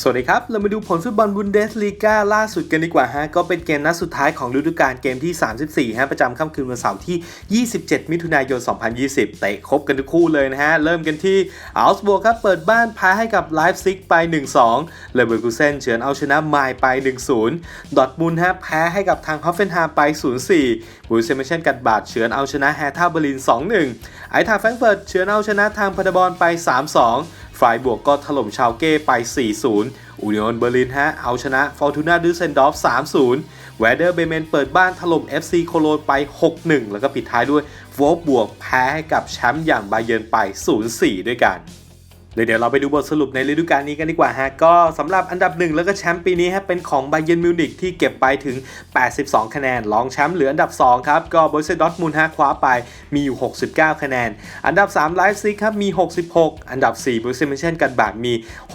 สวัสดีครับ เรามาดูผลฟุตบอลบุนเดสลีกาล่าสุดกันดีกว่าฮะ ก็เป็นเกมนัดสุดท้ายของฤดูกาลเกมที่ 34 ฮะ ประจำค่ำคืนวันเสาร์ที่ 27 มิถุนายน 2020 เตะครบกันทุกคู่เลยนะฮะ เริ่มกันที่อัลส์บวกครับ เปิดบ้านแพ้ให้กับไลฟ์ซิกไป 1-2 เลเวอร์คูเซนเฉือนเอาชนะไมล์ไป 1-0 ดอทมุนฮะ แพ้ให้กับทางฮอฟเฟนฮามไป 0-4บูเซมเชนกัดบาดเฉือนเอาชนะแฮท่าเบอร์ลิน 2-1 ไอทาแฟรงเฟิร์ตเฉือนเอาชนะทางพาดบอลไป 3-2 ฝ่ายบวกก็ถล่มชาวเก้ไป 4-0อูนิออนเบอร์ลินฮะ เอาชนะฟอร์ตูนาดูเซนดอฟ 3-0 แวเดอร์เบเมนเปิดบ้านถล่ม FC โคโลนไป 6-1 แล้วก็ปิดท้ายด้วยโวลบวกแพ้ให้กับแชมป์อย่างบาเยิร์นไป 0-4 ด้วยกัน เลยเดี๋ยวเราไปดูบทสรุปในฤดูกาลนี้กันดีกว่าฮะ ก็สำหรับอันดับหนึ่งแล้วก็แชมป์ปีนี้ฮะเป็นของไบเยนมิวนิกที่เก็บไปถึง 82 คะแนน รองแชมป์เหลืออันดับ 2 ครับ ก็บ o เซดอทมูลฮะคว้าไปมีอยู่ 69 คะแนน อันดับ3ไลฟ์ซิกครับมี 66 อันดับ4บ o เซมิเชนกันบาทมี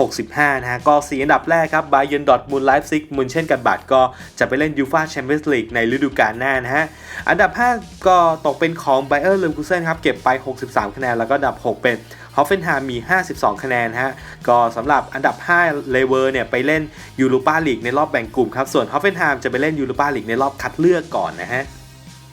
65 นะฮะ ก็ 4 อันดับแรกครับไบเยนดอทมูลไลฟ์ซิกมูลเช่นกันบาทก็จะไปเล่นยูฟาแชมเปี้ยนส์ลีกในฤดูกาลหน้านะฮะ อันดับ 5 ก็ตกเป็นของไบเออร์เลมคูเซนครับเก็บไป 63 คะแนนแล้วก็อันดับ 6 เป็น ฮอฟเฟนฮามมี 52 คะแนนฮะก็สำหรับอันดับ 5 เลเวอร์เนี่ยไปเล่นยูโรปาลีกในรอบแบ่งกลุ่มครับ ส่วนฮอฟเฟนฮามจะไปเล่นยูโรปาลีกในรอบคัดเลือกก่อนนะฮะ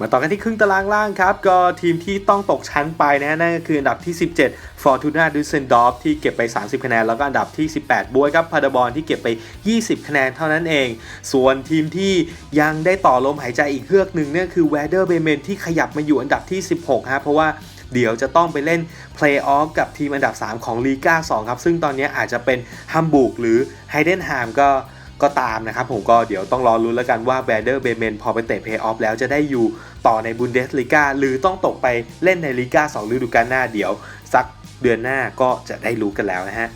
มาต่อกันที่ครึ่งตารางล่างครับ ก็ทีมที่ต้องตกชั้นไปนะฮะนั่นก็คืออันดับที่ 17 Fortuna Düsseldorf ที่เก็บไป 30 คะแนน แล้วก็อันดับที่ 18 บวยครับพาดบอลที่เก็บไป 20 คะแนนเท่านั้นเอง ส่วนทีมที่ยังได้ต่อลมหายใจอีกเฮือกหนึ่งนี่ยคือ Werder Bremen ที่ขยับมาอยู่อันดับที่ 16ฮะเพราะว่า เดี๋ยวจะต้องไปเล่นเพลย์ออฟกับทีมอันดับ 3 ของลีกา2ครับ ซึ่งตอนนี้อาจจะเป็นฮัมบูร์กหรือไฮเดนฮามก็ก็ตามนะครับผมก็เดี๋ยวต้องรอรุ้นแล้วกันว่าแบเดอร์เบเมนพอไปเตะเพย์ออฟแล้วจะได้อยู่ต่อในบุนเดสลีกาหรือต้องตกไปเล่นในลีกา2ฤดูกาลหน้าเดี๋ยว สักเดือนหน้าก็จะได้รู้กันแล้วนะฮะ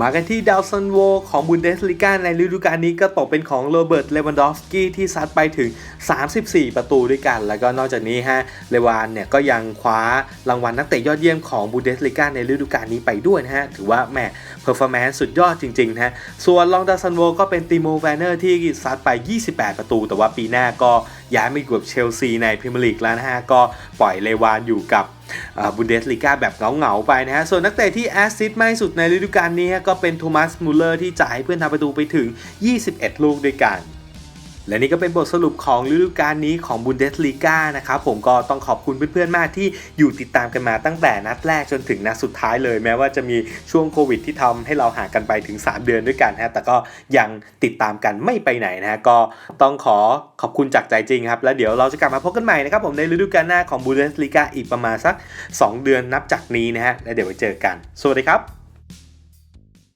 มากันที่ดาวซันโวของบุนเดสลีกาในฤดูกาลนี้ก็ตกเป็นของโรเบิร์ตเลวันดอฟสกี้ที่ซัดไปถึง 34 ประตูด้วยกัน แล้วก็นอกจากนี้ฮะเลวานเนี่ยก็ยังคว้ารางวัลนักเตะยอดเยี่ยมของบุนเดสลีกาในฤดูกาลนี้ไปด้วยนะฮะ ถือว่าแหมเพอร์ฟอร์แมนซ์สุดยอดจริงๆนะฮะส่วนรองดาวซันโวก็เป็นติโมแวนเนอร์ที่ซัดไป 28 ประตู แต่ว่าปีหน้าก็ ย้ายมาอยู่กับเชลซีในพรีเมียร์ลีกแล้วนะฮะก็ปล่อยเลวานอยู่กับบุนเดสลีกาแบบเงาๆไปนะฮะ ส่วนนักเตะที่แอสซิสต์มากสุดในฤดูกาลนี้ก็เป็นโทมัสมูลเลอร์ที่จ่ายให้เพื่อนทำประตูไปถึง 21 ลูกด้วยกัน และนี่ก็เป็นบทสรุปของฤดูกาลนี้ของบุนเดสลีกานะครับผมก็ต้องขอบคุณเพื่อนๆมากที่อยู่ติดตามกันมาตั้งแต่นัดแรกจนถึงนัดสุดท้ายเลย แม้ว่าจะมีช่วงโควิดที่ทำให้เราห่างกันไปถึง 3 เดือนด้วยกันฮะแต่ก็ยังติดตามกันไม่ไปไหนนะฮะก็ต้องขอขอบคุณจากใจจริงครับ แล้วเดี๋ยวเราจะกลับมาพบกันใหม่นะครับผมในฤดูกาลหน้าของบุนเดสลีกาอีกประมาณสัก 2 เดือนนับจากนี้นะฮะแล้วเดี๋ยวไว้เจอกัน สวัสดีครับ